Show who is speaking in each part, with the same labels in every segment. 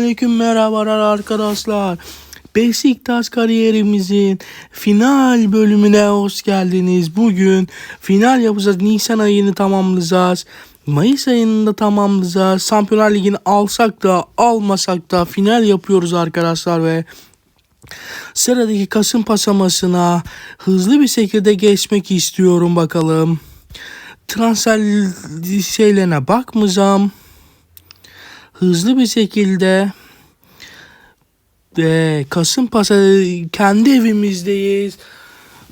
Speaker 1: aleyküm merhabalar arkadaşlar. Beşiktaş kariyerimizin final bölümüne hoş geldiniz. Bugün final yapacağız. Nisan ayını tamamlayacağız. Mayıs ayında tamamlayacağız. Şampiyonlar Ligi'ni alsak da almasak da final yapıyoruz arkadaşlar ve sıradaki Kasım aşamasına hızlı bir şekilde geçmek istiyorum bakalım. Transfer şeylerine bakmayacağım hızlı bir şekilde ve Kasımpaşa kendi evimizdeyiz.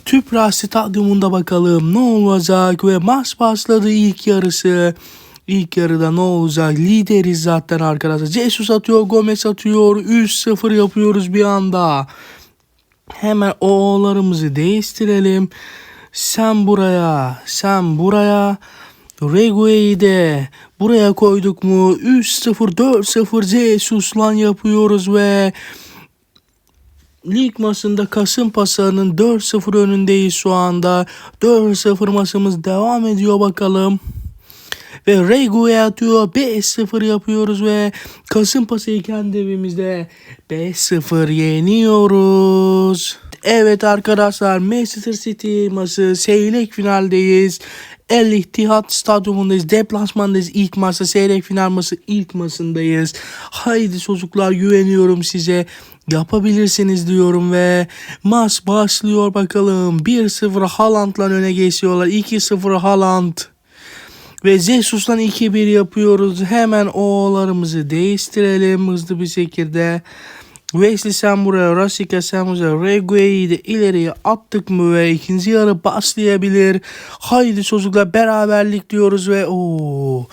Speaker 1: Tüpraş Stadyumunda bakalım ne olacak ve maç başladı ilk yarısı. İlk yarıda ne olacak? Lideriz zaten arkadaşlar. Jesus atıyor, Gomez atıyor. 3-0 yapıyoruz bir anda. Hemen oğullarımızı değiştirelim. Sen buraya, sen buraya. Regue'yi buraya koyduk mu 3-0 4-0 Jesus'lan yapıyoruz ve lig maçında Kasımpaşa'nın 4-0 önündeyiz şu anda. 4-0 maçımız devam ediyor bakalım. Ve Regu'ya atıyor 5-0 yapıyoruz ve Kasımpaşa'yı kendi evimizde 5-0 yeniyoruz. Evet arkadaşlar Manchester City maçı seyrek finaldeyiz. El İttihat Stadyumundayız. Deplasmandayız. İlk maçta seyrek final maçı ilk maçındayız. Haydi çocuklar güveniyorum size. Yapabilirsiniz diyorum ve maç başlıyor bakalım. 1-0 Haaland'la öne geçiyorlar. 2-0 Haaland. Ve Jesus'tan 2-1 yapıyoruz. Hemen oğullarımızı değiştirelim hızlı bir şekilde. Wesley sen buraya, Rasika buraya, Regue'yi de ileriye attık mı ve ikinci yarı başlayabilir. Haydi çocuklar beraberlik diyoruz ve ooo.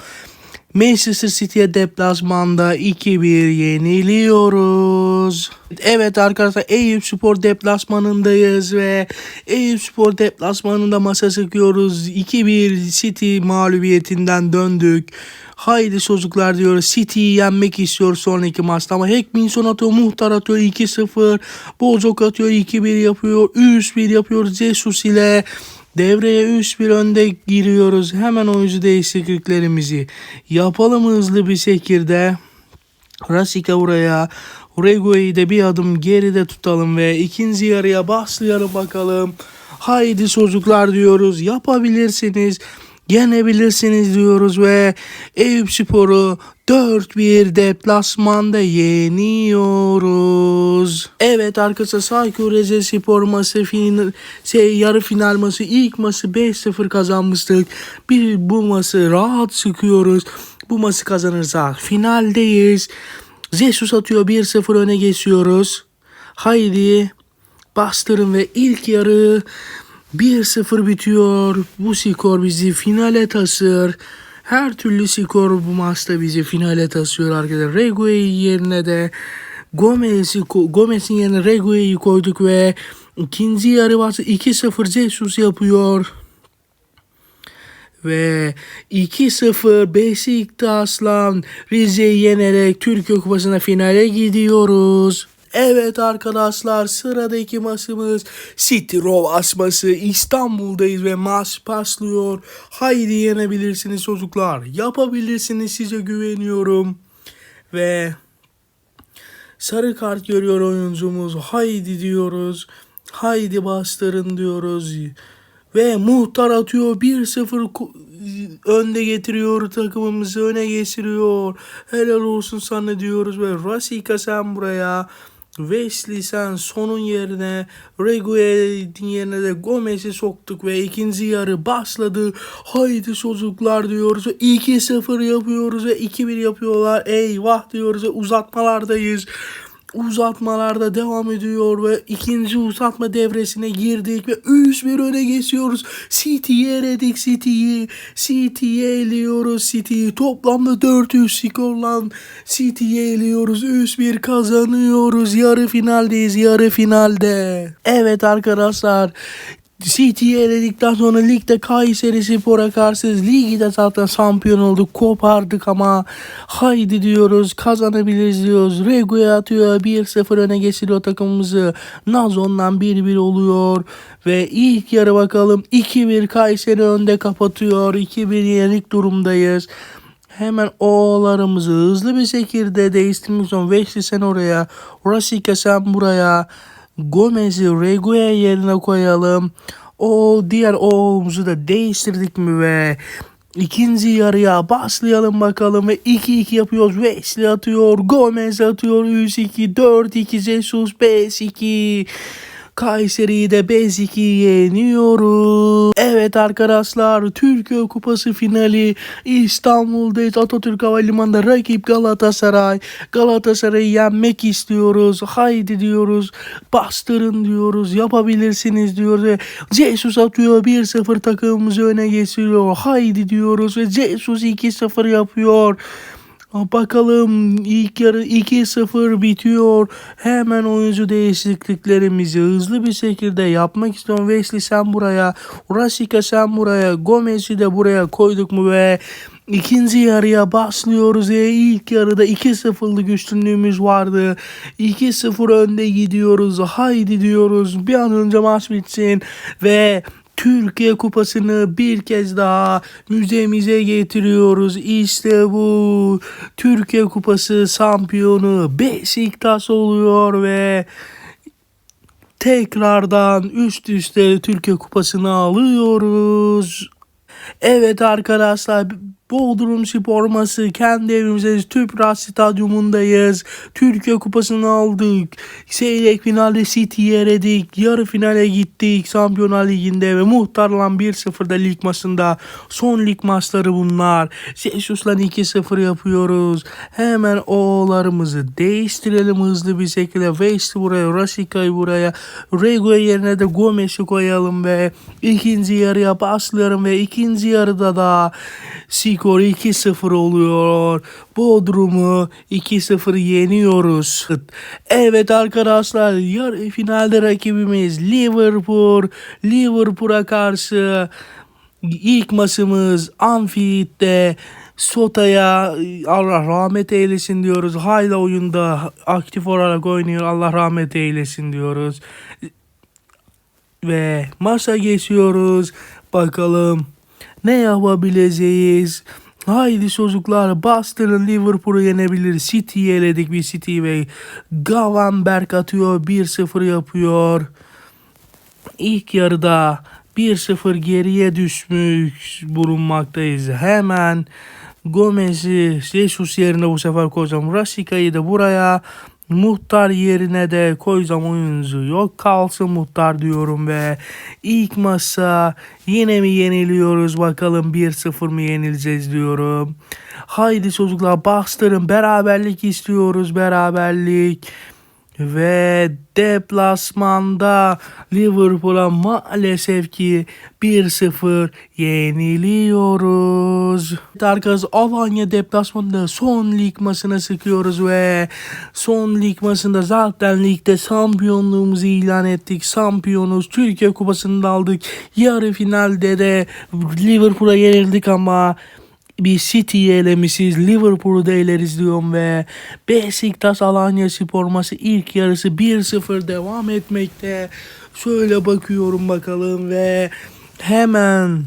Speaker 1: Manchester City'ye deplasmanda 2-1 yeniliyoruz. Evet arkadaşlar Eyüp Spor deplasmanındayız ve Eyüp Spor deplasmanında masa sıkıyoruz. 2-1 City mağlubiyetinden döndük. Haydi çocuklar diyoruz. City'yi yenmek istiyor sonraki maçta ama Hekminson atıyor, Muhtar atıyor 2-0. Bozok atıyor 2-1 yapıyor. 3-1 yapıyoruz Jesus ile. Devreye 3-1 önde giriyoruz. Hemen oyuncu değişikliklerimizi yapalım hızlı bir şekilde. Rasika buraya. Regue'yi de bir adım geride tutalım ve ikinci yarıya başlayalım bakalım. Haydi çocuklar diyoruz. Yapabilirsiniz. Yenebilirsiniz diyoruz ve Eyüp Spor'u 4-1 deplasmanda yeniyoruz. Evet arkadaşlar Sayko Rize Spor maçı final, şey, yarı final maçı ilk maçı 5-0 kazanmıştık. Bir bu maçı rahat çıkıyoruz. Bu maçı kazanırsak finaldeyiz. Jesus atıyor 1-0 öne geçiyoruz. Haydi bastırın ve ilk yarı 1-0 bitiyor. Bu skor bizi finale taşır. Her türlü skor bu maçta bizi finale taşıyor arkadaşlar. Regue'yi yerine de Gomez'i Gomez'in yerine Regue'yi koyduk ve ikinci yarı maçı 2-0 Jesus yapıyor. Ve 2-0 Beşiktaş'la Rize'yi yenerek Türkiye Kupası'na finale gidiyoruz. Evet arkadaşlar sıradaki maçımız City Rovers maçı İstanbul'dayız ve maç başlıyor. Haydi yenebilirsiniz çocuklar. Yapabilirsiniz size güveniyorum. Ve sarı kart görüyor oyuncumuz. Haydi diyoruz. Haydi bastırın diyoruz. Ve muhtar atıyor 1-0 önde getiriyor takımımızı öne geçiriyor. Helal olsun sana diyoruz ve Rasika sen buraya Wesley sen sonun yerine Regue'nin yerine de Gomez'i soktuk ve ikinci yarı başladı. Haydi çocuklar diyoruz ve 2-0 yapıyoruz ve 2-1 yapıyorlar. Eyvah diyoruz ve uzatmalardayız uzatmalarda devam ediyor ve ikinci uzatma devresine girdik ve 3-1 öne geçiyoruz. City'yi eledik City'yi. City'yi eliyoruz City'yi. Toplamda 400 skorla City'yi eliyoruz. 3-1 kazanıyoruz. Yarı finaldeyiz yarı finalde. Evet arkadaşlar City'yi eledikten sonra ligde Kayseri Spor'a karşı ligi zaten şampiyon olduk. Kopardık ama haydi diyoruz kazanabiliriz diyoruz. Regu'ya atıyor 1-0 öne geçiriyor takımımızı. Nazon'dan 1-1 oluyor. Ve ilk yarı bakalım 2-1 Kayseri önde kapatıyor. 2-1 yenik durumdayız. Hemen oğullarımızı hızlı bir şekilde değiştirmek için Wesley sen oraya, Rasika sen buraya, Gomez'i Regu'ya yerine koyalım. O diğer oğlumuzu da değiştirdik mi ve ikinci yarıya başlayalım bakalım ve 2-2 yapıyoruz. Wesley atıyor, Gomez atıyor, 3-2, 4-2, Jesus 5-2. Kayseri'yi de 5-2 yeniyoruz. Evet arkadaşlar Türkiye Kupası finali İstanbul'dayız. Atatürk Havalimanı'nda rakip Galatasaray. Galatasaray'ı yenmek istiyoruz. Haydi diyoruz. Bastırın diyoruz. Yapabilirsiniz diyoruz. Jesus atıyor 1-0 takımımızı öne geçiriyor. Haydi diyoruz ve Jesus 2-0 yapıyor. Bakalım ilk yarı 2-0 bitiyor. Hemen oyuncu değişikliklerimizi hızlı bir şekilde yapmak istiyorum. Wesley sen buraya, Rasika sen buraya, Gomez'i de buraya koyduk mu ve ikinci yarıya başlıyoruz. E, ilk yarıda 2-0'lık üstünlüğümüz vardı. 2-0 önde gidiyoruz. Haydi diyoruz. Bir an önce maç bitsin ve Türkiye Kupası'nı bir kez daha müzemize getiriyoruz. İşte bu Türkiye Kupası şampiyonu Beşiktaş oluyor ve tekrardan üst üste Türkiye Kupası'nı alıyoruz. Evet arkadaşlar Bodrum Spor Ması kendi evimizdeyiz. Tüpraş Stadyumundayız. Türkiye Kupası'nı aldık. Seyrek finalde City'yi eledik. Yarı finale gittik Şampiyonlar Ligi'nde ve muhtarla 1-0'da lig maçında. Son lig maçları bunlar. Jesus'la 2-0 yapıyoruz. Hemen oğullarımızı değiştirelim hızlı bir şekilde. Wesley buraya, Rasika'yı buraya. Rego yerine de Gomez'i koyalım ve ikinci yarıya başlayalım ve ikinci yarıda da skor 2-0 oluyor. Bodrum'u 2-0 yeniyoruz. Evet arkadaşlar yarı finalde rakibimiz Liverpool. Liverpool'a karşı ilk maçımız Anfit'te Sota'ya Allah rahmet eylesin diyoruz. Hala oyunda aktif olarak oynuyor. Allah rahmet eylesin diyoruz. Ve maça geçiyoruz. Bakalım ne yapabileceğiz? Haydi çocuklar bastırın Liverpool'u yenebilir. City'yi eledik bir City ve Gavanberg atıyor 1-0 yapıyor. İlk yarıda 1-0 geriye düşmüş bulunmaktayız. Hemen Gomez'i Jesus yerine bu sefer koyacağım. Rasika'yı da buraya Muhtar yerine de koyacağım oyuncu yok kalsın muhtar diyorum ve ilk masa yine mi yeniliyoruz bakalım 1-0 mı yenileceğiz diyorum. Haydi çocuklar bastırın beraberlik istiyoruz beraberlik. Ve deplasmanda Liverpool'a maalesef ki 1-0 yeniliyoruz. Arkadaşlar Alanya deplasmanında son lig maçına sıkıyoruz ve son lig maçında zaten ligde şampiyonluğumuzu ilan ettik. Şampiyonuz Türkiye Kupası'nı da aldık. Yarı finalde de Liverpool'a yenildik ama bir City'yi elemişiz. Liverpool'u da eleriz diyorum ve Beşiktaş Alanya Spor maçı ilk yarısı 1-0 devam etmekte. Şöyle bakıyorum bakalım ve hemen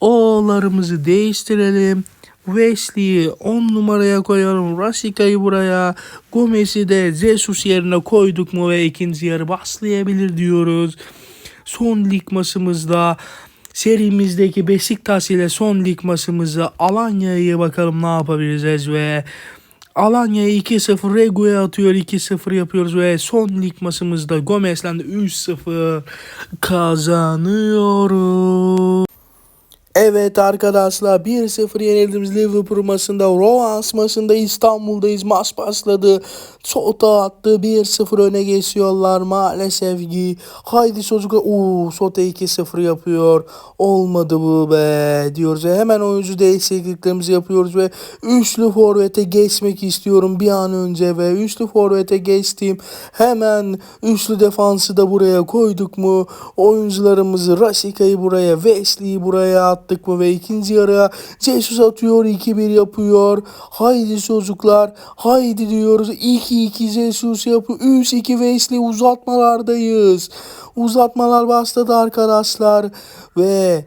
Speaker 1: oğullarımızı değiştirelim. Wesley'i 10 numaraya koyalım. Rasika'yı buraya. Gomez'i de Jesus yerine koyduk mu ve ikinci yarı başlayabilir diyoruz. Son lig maçımızda serimizdeki Beşiktaş ile son lig maçımızı Alanya'yı bakalım ne yapabileceğiz ve Alanya'ya 2-0 Regu'ya atıyor 2-0 yapıyoruz ve son lig maçımızda Gomez'le de 3-0 kazanıyoruz. Evet arkadaşlar 1-0 yenildiğimiz Liverpool maçında Roas maçında İstanbul'dayız maç başladı. Sota attı 1-0 öne geçiyorlar maalesef ki. Haydi çocuklar uuu Sota 2-0 yapıyor. Olmadı bu be diyoruz ve hemen oyuncu değişikliklerimizi yapıyoruz ve üçlü forvete geçmek istiyorum bir an önce ve üçlü forvete geçtim. Hemen üçlü defansı da buraya koyduk mu? Oyuncularımızı Rasika'yı buraya, Wesley'i buraya attık mı ve ikinci yarıya Jesus atıyor 2-1 yapıyor. Haydi çocuklar haydi diyoruz. 2-2 Jesus yapıyor. 3-2 Wesley uzatmalardayız. Uzatmalar başladı arkadaşlar ve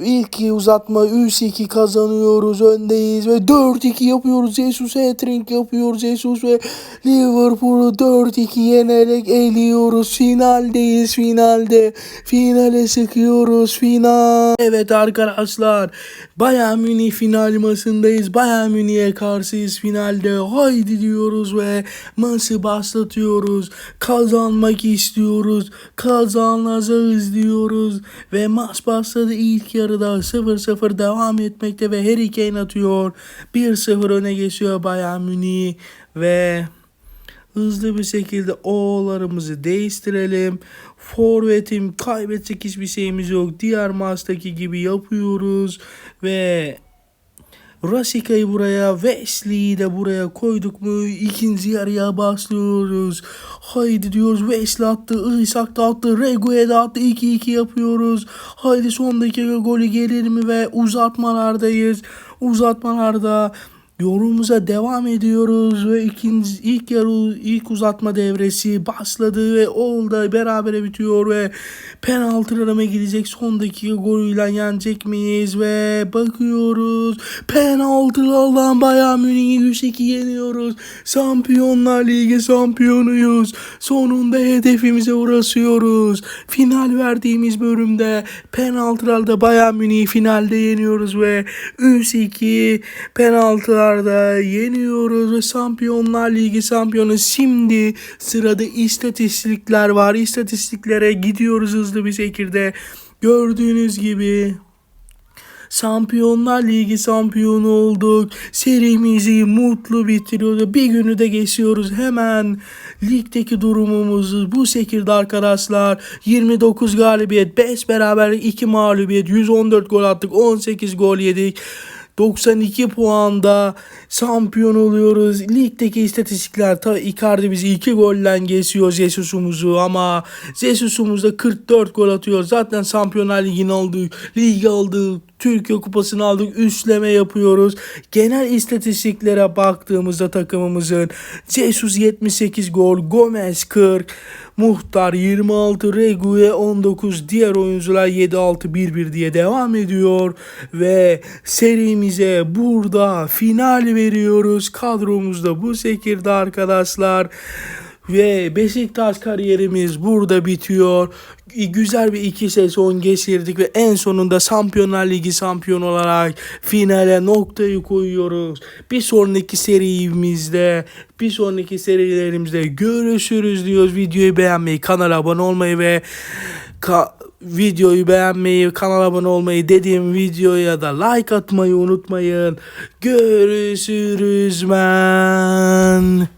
Speaker 1: İlk uzatma 3-2 kazanıyoruz öndeyiz ve 4-2 yapıyoruz. Jesus hat-trick yapıyor Jesus ve Liverpool'u 4-2 yenerek eliyoruz. Finaldeyiz finalde. Finale sıkıyoruz final. Evet arkadaşlar Bayern Münih final maçındayız. Bayern Münih'e karşıyız finalde. Haydi diyoruz ve maçı başlatıyoruz. Kazanmak istiyoruz. Kazanacağız diyoruz. Ve maç başladı ilk yarıda 0-0 devam etmekte ve Harry Kane atıyor. 1-0 öne geçiyor Bayern Münih ve hızlı bir şekilde oğullarımızı değiştirelim. Forvet'im kaybedecek hiçbir şeyimiz yok. Diğer maçtaki gibi yapıyoruz ve Rasika'yı buraya, Wesley'i de buraya koyduk mu ikinci yarıya başlıyoruz. Haydi diyoruz Wesley attı, Isak da attı, Regu'ya da attı 2-2 yapıyoruz. Haydi son dakika golü gelir mi ve uzatmalardayız. Uzatmalarda Yorumumuza devam ediyoruz ve ikinci ilk yarı ilk uzatma devresi başladı ve oldu berabere bitiyor ve penaltılarıma gidecek. Son dakika golüyle yenecek miyiz ve bakıyoruz. Penaltılarla Bayern Münih'i 3-2 yeniyoruz. Şampiyonlar Ligi şampiyonuyuz. Sonunda hedefimize uğraşıyoruz final verdiğimiz bölümde penaltılarda Bayern Münih'i finalde yeniyoruz ve 3-2 penaltılarda yeniyoruz ve Şampiyonlar Ligi şampiyonu. Şimdi sırada istatistikler var. İstatistiklere gidiyoruz hızlı bir şekilde. Gördüğünüz gibi Şampiyonlar Ligi şampiyonu olduk. Serimizi mutlu bitiriyoruz. Bir günü de geçiyoruz hemen. Ligdeki durumumuzu bu şekilde arkadaşlar. 29 galibiyet, 5 beraberlik, 2 mağlubiyet, 114 gol attık, 18 gol yedik. 92 puanda şampiyon oluyoruz. Ligdeki istatistikler tabi Icardi bizi 2 gollen geçiyor Jesus'umuzu ama Jesus'umuz da 44 gol atıyor. Zaten Şampiyonlar Ligi'ni aldık. Ligi aldık. Türkiye Kupası'nı aldık. Üstleme yapıyoruz. Genel istatistiklere baktığımızda takımımızın Jesus 78 gol, Gomez 40, Muhtar 26, Regue 19, diğer oyuncular 7-6-1-1 diye devam ediyor. Ve serimize burada final veriyoruz. Kadromuzda bu şekilde arkadaşlar. Ve Beşiktaş kariyerimiz burada bitiyor. Güzel bir iki sezon geçirdik ve en sonunda Şampiyonlar Ligi şampiyon olarak finale noktayı koyuyoruz. Bir sonraki serimizde, bir sonraki serilerimizde görüşürüz diyoruz. Videoyu beğenmeyi, kanala abone olmayı ve ka- videoyu beğenmeyi, kanala abone olmayı, dediğim videoya da like atmayı unutmayın. Görüşürüz men.